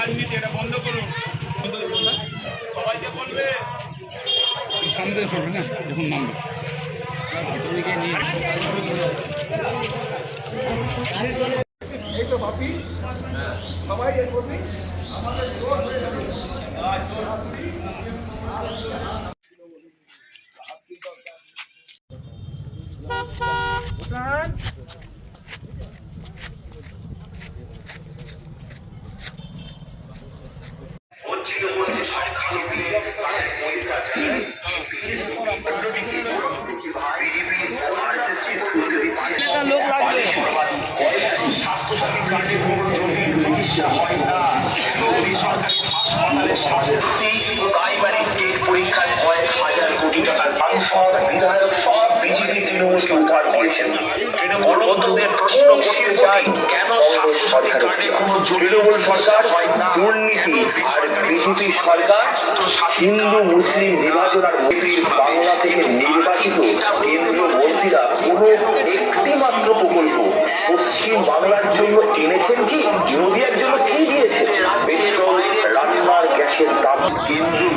রাজনীতি এটা বন্ধ করুন। সবাইকে বলবে সামনে সরবে না যখন নামবে নিয়ে এই তো বাপি সবাই এর প্রতি আমাদের জোর হয়ে যাবে। ভুটান হয় না। নগরী সরকারি হাসপাতালে স্বাস্থ্যসাথী তৃণমূলকে উপহার দিয়েছেন তৃণমূল বন্ধুদের প্রশ্ন করতে চাই কেন তৃণমূল সরকার দুর্নীতি আর বিজেপি সরকার হিন্দু মুসলিম বিভাজন আর মোদীর বাংলা থেকে নির্বাচিত কেন্দ্রীয় মন্ত্রীরা কোনো একটি মাত্র প্রকল্প পশ্চিম বাংলার জন্য এনেছেন কি? নদীয়ার জন্য কি দিয়েছে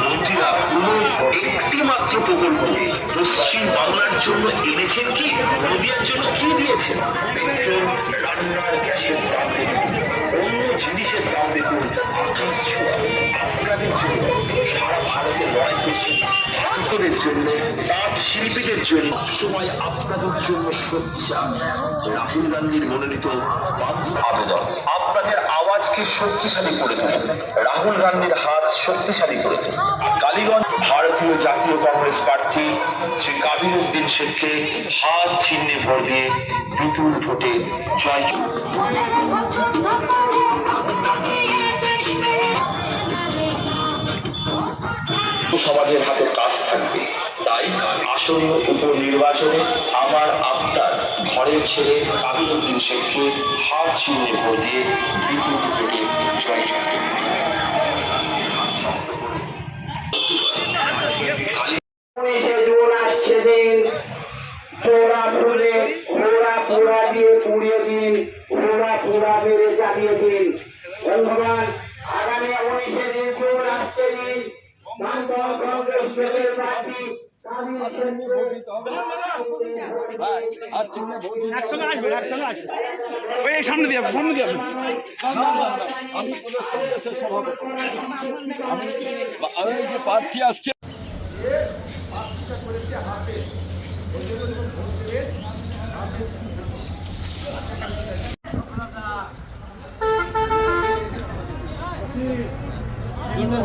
মন্ত্রীরা একটি মাত্র প্রকল্প পশ্চিম বাংলার জন্য এনেছেন কি? নদীয়ার জন্য কি দিয়েছেন? রান্নার, গ্যাসের দাম দেখুন, অন্য জিনিসের দাম দেখুন, আকাশ ছোঁয়া। আপনাদের জন্য, সারা ভারতে লড়াই জন্য তাঁত শিল্পীদের জন্য সময় আপনাদের জন্য সোচ্চা রাহুল গান্ধীর মনোনীত আবেদন। আপনাদের আওয়াজকে শক্তিশালী করে তুলুন রাহুল গান্ধীর হাত শক্তিশালী করে তুলুন কালীগঞ্জ ভারতীয় জাতীয় কংগ্রেস প্রার্থী শ্রী কাবির উদ্দিন শেখকে হাত চিহ্নে ভোট দিয়ে বিপুল ভোটে জয়। সমাজের হাতে কাজ থাকবে। তাই আসন্ন উপনির্বাচনে আমার আপনার ঘরের ছেলে কাবির উদ্দিন শেখকে হাত চিহ্নে ভোট দিয়ে বিপুল ভোটে জয় পোড়া দিয়ে পুড়িয়ে দিন। পোড়া বন্ধুগণ, আগামী উনিশে দিন দিন। বামদল কংগ্রেস দলের প্রার্থী কাবির একসঙ্গে আসবে একসঙ্গে আসবে ওই এই সামনে দিয়ে আসবে, সামনে দিয়ে আসবে। আমি প্রদেশ কংগ্রেসের সভাপতি আমি আমি এই যে প্রার্থী আসছে পাঁচটা করেছে হাতে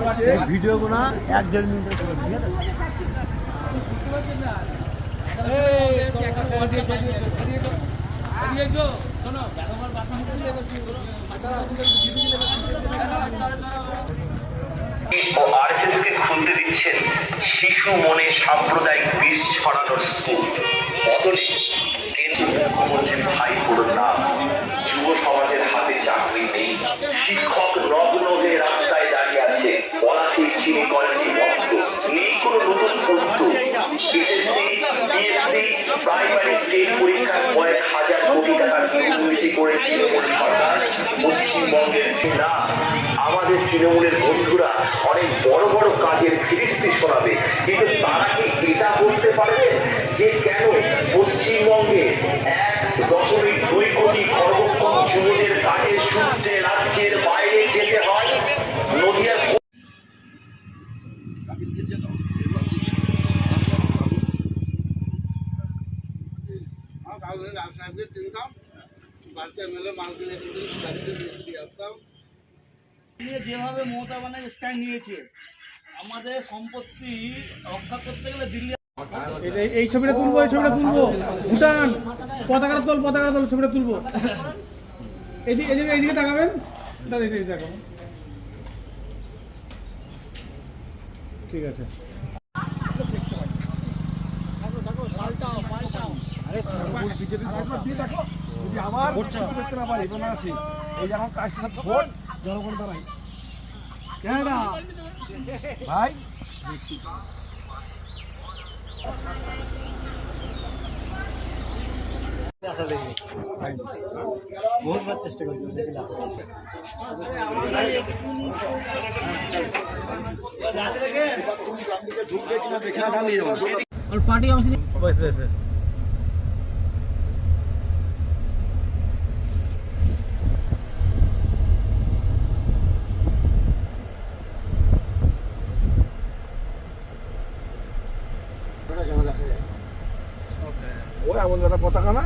হাতে ভিডিওগুলো এক দেড় মিনিটের ঠিক ও আরএসএস কে খুলতে দিচ্ছেন শিশু মনে সাম্প্রদায়িক বিষ ছড়ানোর স্কুল বদলে কেন্দ্রীয় মুখ্যমন্ত্রীর ভাই পুরোর নাম। চিনি কলেজে বন্ধ নেই কোনো নতুন উদ্যোগ এসএসসি বিএসসি প্রাইমারি টেট পরীক্ষার কয়েক হাজার কোটি টাকার দুর্নীতি করে তৃণমূল সরকার। পশ্চিমবঙ্গের না আমাদের তৃণমূলের বন্ধুরা অনেক বড় বড় কাজের ফিরিস্তি শোনাবে। কিন্তু তারা কি এটা বলতে পারবে যে কেন পশ্চিমবঙ্গে এক দশমিক দুই কোটি সর্বক্ষণ যুবদের আমার ভালো লাল সাহেবকে চিনতাম। বাড়িতে এমএলএ মাল কিনে কিন্তু দিয়ে আসতাম। যেভাবে মমতা ব্যানার্জি স্ট্যান্ড নিয়েছে আমাদের সম্পত্তি রক্ষা করতে গেলে দিল্লি এই- এই ছবিটা তুলবো এই ছবিটা তুলবো। ভুটান পতাকাটা তোল পতাকাটা তোল ছবিটা তুলবো। এদিকে এদিকে এইদিকে তাকাবেন দাদা এদিকে তাকাবেন ঠিক আছে। যদি আমার ভোট করতে না পারি কোনো আসি। এই যে আমার ভোট জনগণ দাঁড়াই ভাই বহুতবার চেষ্টা করছি দেখি আসা বেশ বেশ বেশ এমন পতাকা না?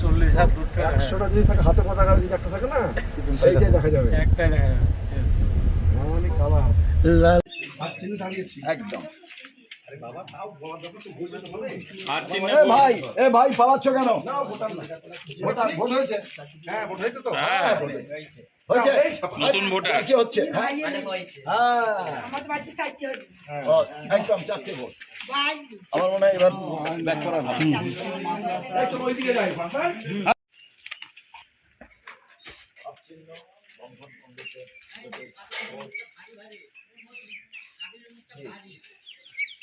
চল্লিশ হাত দূর থেকে। একশোটা যদি থাকে হাতে পতাকা যদি একটা থাকে না সেইটাই দেখা। যাবে। একটাই দেখা যাবে মানে কালার। একদম। ভাই এ ভাই পালাচ্ছ কেন? ভোট ভোট হয়েছে? হ্যাঁ ভোট হয়েছে তো। হ্যাঁ নতুন ভোটার। কি হচ্ছে? হ্যাঁ। একদম চারটে ভোট। আমার মনে হয় এবার ব্যাক করা ভালো।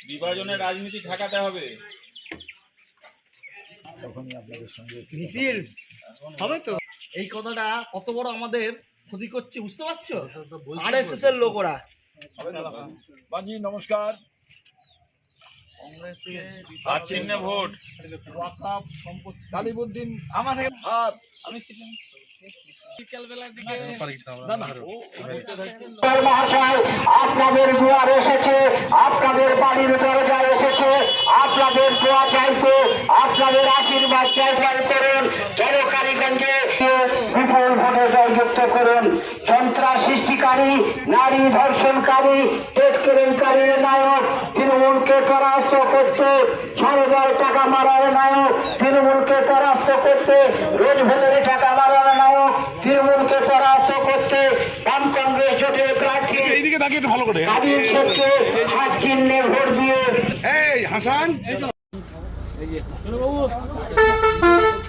বিভাজনের রাজনীতি ঠেকাতে হবে। মিছিল হবে তো? এই কথাটা কত বড় আমাদের ক্ষতি করছে বুঝতে পারছ? আর এস এস এর লোকরা। বাজি নমস্কার। হাত চিহ্নে ভোট কালিবুদ্দিন আমার হাত আমি বিকেলবেলার দিকে না না ও মহাশয় আপনাদের দুয়ার এসেছে আপনাদের বাড়ির দরজায় এসেছে আপনাদের দোয়া চাইতে আপনাদের আশীর্বাদ চাইতে করুন জনকালীগঞ্জে বিপুল ভোটে জয়যুক্ত করুন। সন্ত্রাস সৃষ্টিকারী নারী ধর্ষণকারী পেট কেলেঙ্কারী নায়ক তৃণমূলকে পরাস্ত করতে সারদার টাকা মারার নায়ক তৃণমূলকে পরাস্ত করতে রোজ ভেতরে টাকা মারার নায়ক তৃণমূলকে পরাস্ত করতে বাম কংগ্রেস জোটের প্রার্থী এইদিকে তাকিয়ে ভালো করে। শেখকে হাত চিহ্নে ভোট দিয়ে এই হাসান।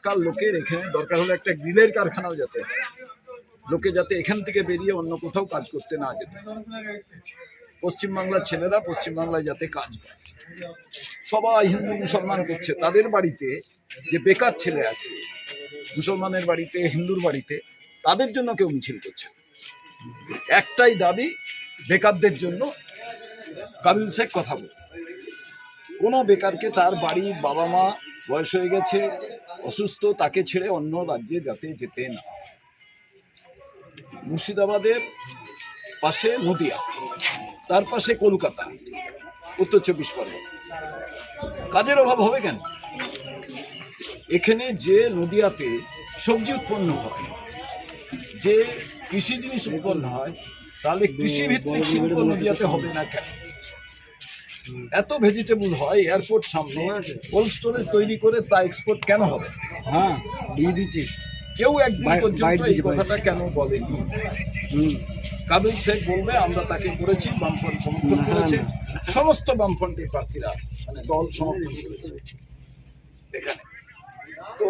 মিটে কাল লোকের এখানে দরকার হলে একটা গ্রিলের কারখানাও যাতে, লোকে যাতে এখান থেকে বেরিয়ে অন্য কোথাও কাজ করতে না যেতে। পশ্চিমবাংলার ছেলেরা পশ্চিমবাংলায় যাতে কাজ পায় সবাই হিন্দু মুসলমান করছে, তাদের বাড়িতে যে বেকার ছেলে আছে, মুসলমানের বাড়িতে, হিন্দুর বাড়িতে, তাদের জন্য কেউ মিছিল করছে। একটাই দাবি, বেকারদের জন্য কাবিল শেখ কথা বল। কোনো বেকারকে তার বাড়ির বাবা মা বয়স হয়ে গেছে, অসুস্থ, তাকে ছেড়ে অন্য রাজ্যে যাতে যেতে না মুর্শিদাবাদের পাশে নদিয়া, তার পাশে কলকাতা, উত্তর চব্বিশ পরগনা। কাজের অভাব হবে কেন? এখানে যে নদিয়াতে সবজি উৎপন্ন হয়, যে কৃষি জিনিস উৎপন্ন হয়, তাহলে কৃষিভিত্তিক শিল্প নদিয়াতে হবে না কেন? এত ভেজিটেবল হয় এয়ারপোর্ট সামনে কোল্ড স্টোরেজ তৈরি করে তা এক্সপোর্ট কেন হবে? হ্যাঁ দিয়ে দিচ্ছি। কেউ একদিন পর্যন্ত এই কথাটা কেন বলেনি? কাবিল শেখ বলবে আমরা তাকে করেছি বামফ্রন্ট সমর্থন করেছে। সমস্ত বামফ্রন্টের প্রার্থীরা মানে দল সমর্থন করেছে। এখানে। তো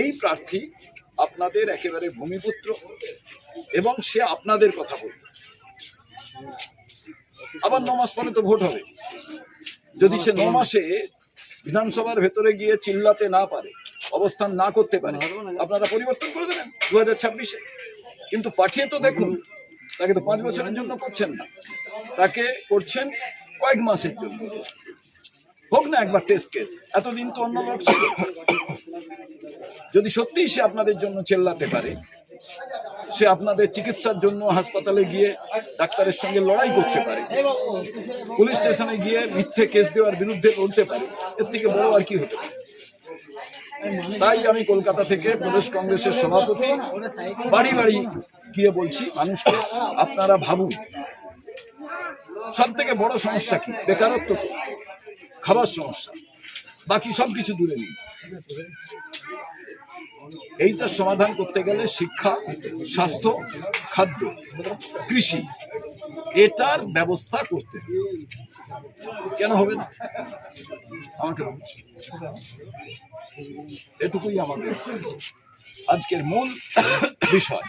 এই প্রার্থী আপনাদের একেবারে ভূমিপুত্র এবং সে আপনাদের কথা বলবে। আবার ন মাস পরে তো ভোট হবে। যদি সে ন মাসে বিধানসভার ভেতরে গিয়ে চিল্লাতে না পারে, অবস্থান না করতে পারে, আপনারা পরিবর্তন করে দেবেন দু হাজার ছাব্বিশে। কিন্তু পাঠিয়ে তো দেখুন, তাকে তো পাঁচ বছরের জন্য করছেন না। তাকে করছেন কয়েক মাসের জন্য। হোক না একবার টেস্ট কেস এতদিন তো অন্য লোক ছিল। যদি সত্যিই সে আপনাদের জন্য চেল্লাতে পারে সে আপনাদের চিকিৎসার জন্য হাসপাতালে গিয়ে ডাক্তারের সঙ্গে লড়াই করতে পারে। পুলিশ স্টেশনে গিয়ে মিথ্যে কেস দেওয়ার বিরুদ্ধে লড়তে পারে। এর থেকে বড় আর কি হতে তাই আমি কলকাতা থেকে প্রদেশ কংগ্রেসের সভাপতি বাড়ি বাড়ি গিয়ে বলছি, মানুষকে আপনারা ভাবুন। সব থেকে বড় সমস্যা কি? বেকারত্ব খাবার সমস্যা। বাকি সব কিছু দূরে নেই এইটার সমাধান করতে গেলে শিক্ষা, স্বাস্থ্য, খাদ্য, কৃষি, এটার ব্যবস্থা করতে কেন হবে না? আমাকে এটুকুই আমাদের আজকের মূল বিষয়।